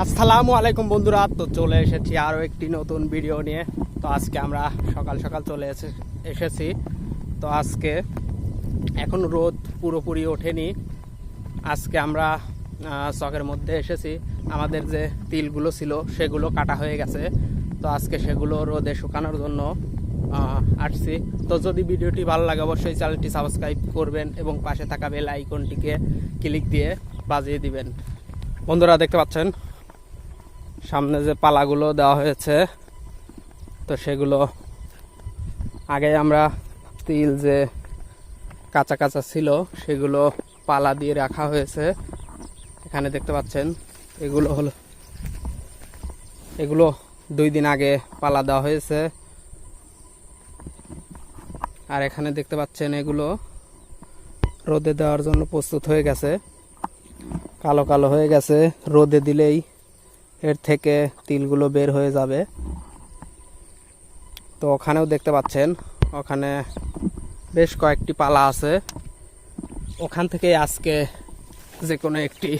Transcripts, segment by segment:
আসসালামু আলাইকুম বন্ধুরা, তো চলে এসেছি আরও একটি নতুন ভিডিও নিয়ে। তো আজকে আমরা সকাল সকাল চলে এসে এসেছি। তো আজকে এখন রোদ পুরোপুরি ওঠেনি। আজকে আমরা চকের মধ্যে এসেছি। আমাদের যে তিলগুলো ছিল, সেগুলো কাটা হয়ে গেছে। তো আজকে সেগুলো রোদে শুকানোর জন্য আসছি। তো যদি ভিডিওটি ভালো লাগে, অবশ্যই চ্যানেলটি সাবস্ক্রাইব করবেন এবং পাশে থাকা বেল আইকনটিকে ক্লিক দিয়ে বাজিয়ে দিবেন। বন্ধুরা, দেখতে পাচ্ছেন? সামনে যে পালাগুলো দেওয়া হয়েছে, তো সেগুলো আগে আমরা তিল যে কাঁচা কাঁচা ছিল, সেগুলো পালা দিয়ে রাখা হয়েছে। এখানে দেখতে পাচ্ছেন, এগুলো হলো, এগুলো দুই দিন আগে পালা দেওয়া হয়েছে। আর এখানে দেখতে পাচ্ছেন, এগুলো রোদে দেওয়ার জন্য প্রস্তুত হয়ে গেছে। কালো কালো হয়ে গেছে, রোদে দিলেই এর থেকে তিলগুলো বের হয়ে যাবে। তো ওখানেও দেখতে পাচ্ছেন, ওখানে বেশ কয়েকটি পালা আছে। ওখান থেকে আজকে যে কোনো একটি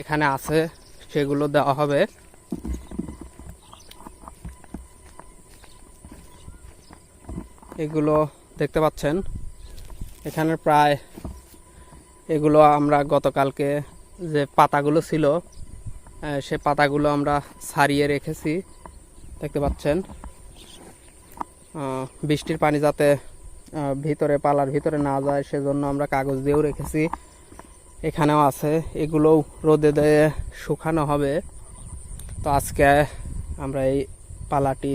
এখানে আছে, সেগুলো দেওয়া হবে। এগুলো দেখতে পাচ্ছেন, এখানে প্রায় এগুলো আমরা গতকালকে যে পাতাগুলো ছিল সে পাতাগুলো আমরা ছাড়িয়ে রেখেছি, দেখতে পাচ্ছেন। বৃষ্টির পানি যাতে ভিতরে, পালার ভিতরে না যায়, সেজন্য আমরা কাগজ দিয়েও রেখেছি। এখানেও আছে, এগুলোও রোদে দিয়ে শুকানো হবে। তো আজকে আমরা এই পালাটি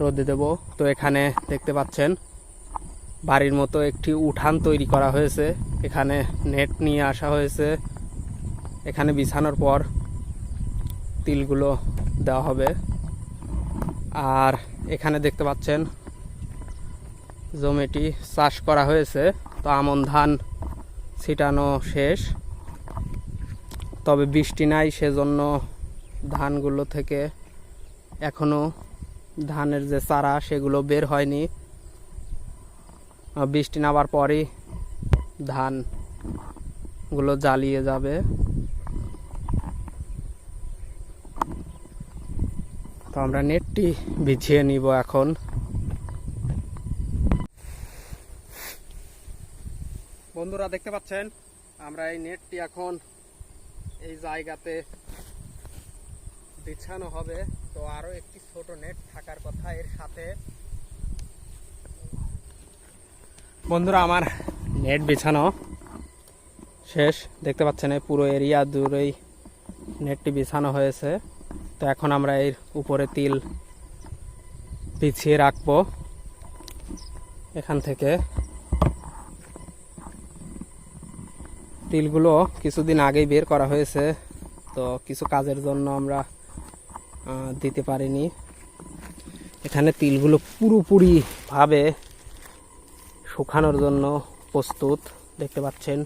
রোদে দেব। তো এখানে দেখতে পাচ্ছেন, বাড়ির মতো একটি উঠান তৈরি করা হয়েছে। এখানে নেট নিয়ে আসা হয়েছে। এখানে বিছানোর পর তিলগুলো দেওয়া হবে। আর এখানে দেখতে পাচ্ছেন জমিটি চাষ করা হয়েছে। তো আমন ধান ছিটানো শেষ। তবে বৃষ্টি নাই, সেজন্য ধানগুলো থেকে এখনও ধানের যে চারা, সেগুলো বের হয়নি। বৃষ্টি নামার পরই ধানগুলো জ্বালিয়ে যাবে। তো আমরা নেটটি বিছিয়ে নিব এখন। বন্ধুরা, দেখতে পাচ্ছেন? আমরা এই নেটটি এখন এই জায়গাতে বিছানো হবে। তো আরও একটি ছোট নেট থাকার কথা এর সাথে। বন্ধুরা, আমার নেট বিছানো শেষ। দেখতে পাচ্ছেন, এই পুরো এরিয়া দূরেই নেটটি বিছানো হয়েছে। তো এখন আমরা এর উপরে তিল পিছিয়ে রাখব। এখান থেকে তিলগুলো কিছুদিন আগেই বের করা হয়েছে, তো কিছু কাজের জন্য আমরা দিতে পারিনি। এখানে তিলগুলো পুরোপুরিভাবে শুকানোর জন্য প্রস্তুত, দেখতে পাচ্ছেন।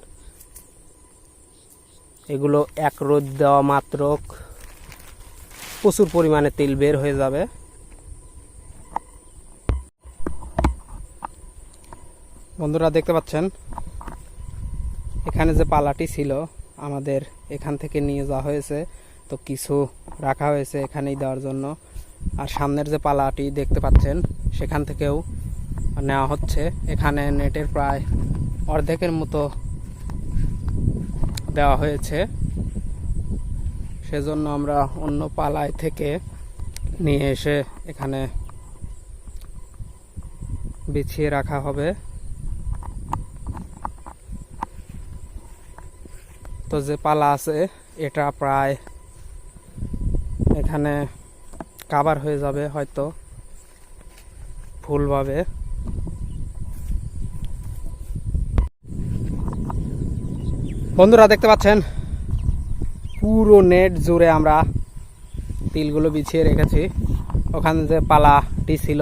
এগুলো এক রোদ দেওয়া মাত্র প্রচুর পরিমাণে তেল বের হয়ে যাবে। বন্ধুরা, দেখতে পাচ্ছেন? এখানে যে পালাটি ছিল, আমাদের এখান থেকে নিয়ে যাওয়া হয়েছে। তো কিছু রাখা হয়েছে এখানেই দেওয়ার জন্য। আর সামনের যে পালাটি দেখতে পাচ্ছেন, সেখান থেকেও নেওয়া হচ্ছে। এখানে নেটের প্রায় অর্ধেকের মতো দেওয়া হয়েছে। সেজন্য আমরা অন্য পালায় থেকে নিয়ে এসে এখানে বিছিয়ে রাখা হবে। তো যে পালা আছে, এটা প্রায় এখানে কাবার হয়ে যাবে হয়তো ফুলভাবে বন্ধুরা, দেখতে পাচ্ছেন? পুরো নেট জুড়ে আমরা তিলগুলো বিছিয়ে রেখেছি। ওখানে যে পালাটি ছিল,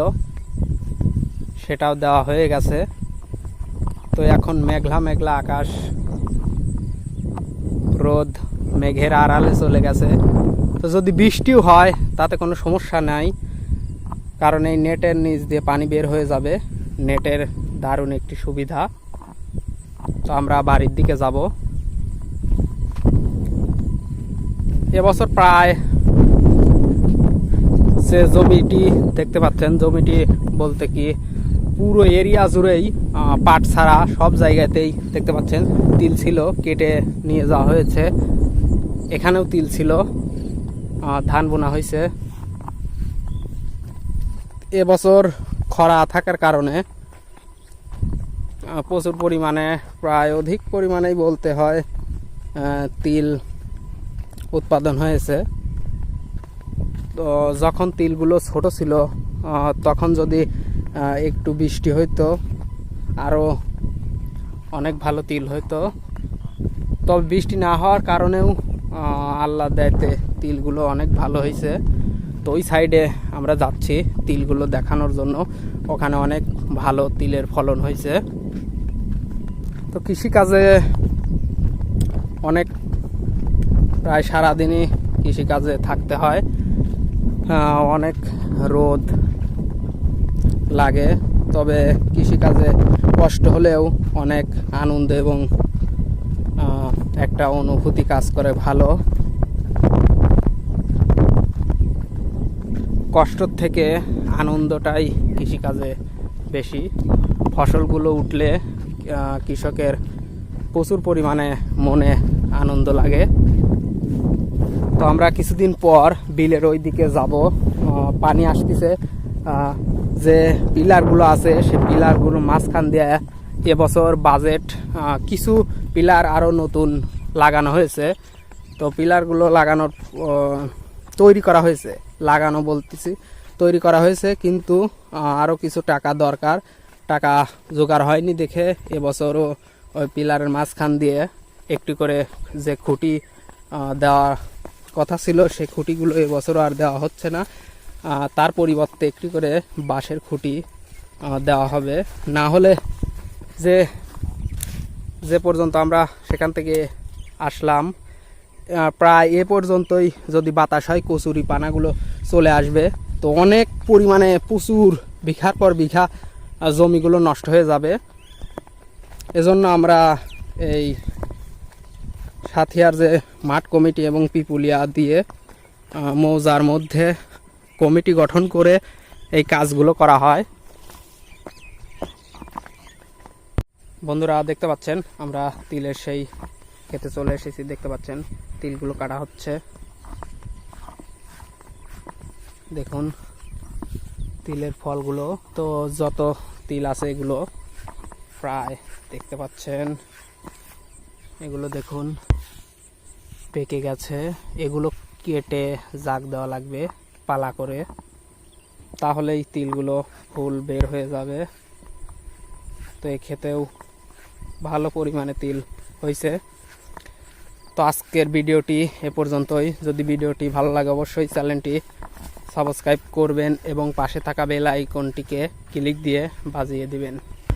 সেটাও দেওয়া হয়ে গেছে। তো এখন মেঘলা মেঘলা আকাশ, রোদ, মেঘের আড়ালে চলে গেছে। তো যদি বৃষ্টিও হয়, তাতে কোনো সমস্যা নাই, কারণ এই নেটের নিচ দিয়ে পানি বের হয়ে যাবে। নেটের দারুণ একটি সুবিধা। তো আমরা বাড়ির দিকে যাব। এবছর প্রায় যে জমিটি দেখতে পাচ্ছেন, জমিটি বলতে কি পুরো এরিয়া জুড়েই পাট ছাড়া সব জায়গাতেই দেখতে পাচ্ছেন, তিল ছিল, কেটে নিয়ে যাওয়া হয়েছে। এখানেও তিল ছিল ধান বোনা হয়েছে। এবছর খরা থাকার কারণে প্রচুর পরিমাণে, প্রায় অধিক পরিমাণেই বলতে হয় তিল উৎপাদন হয়েছে। তো যখন তিলগুলো ছোট ছিল তখন যদি একটু বৃষ্টি হইতো আরও অনেক ভালো তিল হইতো। তবে বৃষ্টি না হওয়ার কারণেও আল্লাহ দেয়তে তিলগুলো অনেক ভালো হয়েছে তো ওই সাইডে আমরা যাচ্ছি তিলগুলো দেখানোর জন্য। ওখানে অনেক ভালো তিলের ফলন হয়েছে তো কৃষিকাজে অনেক প্রায় সারাদিনই কৃষিকাজে থাকতে হয়। অনেক রোদ লাগে, তবে কৃষিকাজে কষ্ট হলেও অনেক আনন্দ এবং একটা অনুভূতি কাজ করে ভালো। কষ্টর থেকে আনন্দটাই কৃষিকাজে বেশি। ফসলগুলো উঠলে কৃষকের প্রচুর পরিমাণে মনে আনন্দ লাগে। তো আমরা কিছুদিন পর বিলের ওই দিকে যাব পানি আসতেছে যে পিলারগুলো আছে সে পিলারগুলো মাঝখান দিয়ে এবছর বাজেট কিছু পিলার আরও নতুন লাগানো হয়েছে। তো পিলারগুলো লাগানোর তৈরি করা হয়েছে, লাগানো বলতেছি, তৈরি করা হয়েছে, কিন্তু আরও কিছু টাকা দরকার। টাকা জোগাড় হয়নি দেখে এবছরও ওই পিলারের মাঝখান দিয়ে একটি করে যে খুঁটি দেওয়া কথা ছিল, সে খুঁটিগুলো এবছরও আর দেওয়া হচ্ছে না। তার পরিবর্তে একটি করে বাঁশের খুঁটি দেওয়া হবে। না হলে যে যে পর্যন্ত আমরা সেখান থেকে আসলাম প্রায় এ পর্যন্তই যদি বাতাস হয়, কচুরি পানাগুলো চলে আসবে। তো অনেক পরিমাণে প্রচুর বিঘার পর বিঘা জমিগুলো নষ্ট হয়ে যাবে। এজন্য আমরা এই সাথিয়ার যে মাঠ কমিটি এবং পিপুলিয়া দিয়ে মৌজার মধ্যে কমিটি গঠন করে এই কাজগুলো করা হয়। বন্ধুরা, দেখতে পাচ্ছেন, আমরা তিলের সেই খেতে চলে এসেছি, দেখতে পাচ্ছেন, তিলগুলো কাটা হচ্ছে। দেখুন, তিলের ফলগুলো, তো যত তিল আছে এগুলো প্রায় দেখতে পাচ্ছেন। এগুলো দেখুন পেকে গেছে। এগুলো কেটে জাগ দেওয়া লাগবে, পালা করে। তাহলেই তিলগুলো ফুল বের হয়ে যাবে। তো এই খেতেও ভালো পরিমাণে তিল হয়েছে। তো আজকের ভিডিওটি এ পর্যন্তই। যদি ভিডিওটি ভালো লাগে অবশ্যই চ্যানেলটি সাবস্ক্রাইব করবেন এবং পাশে থাকা বেল আইকনটিকে ক্লিক দিয়ে বাজিয়ে দিবেন।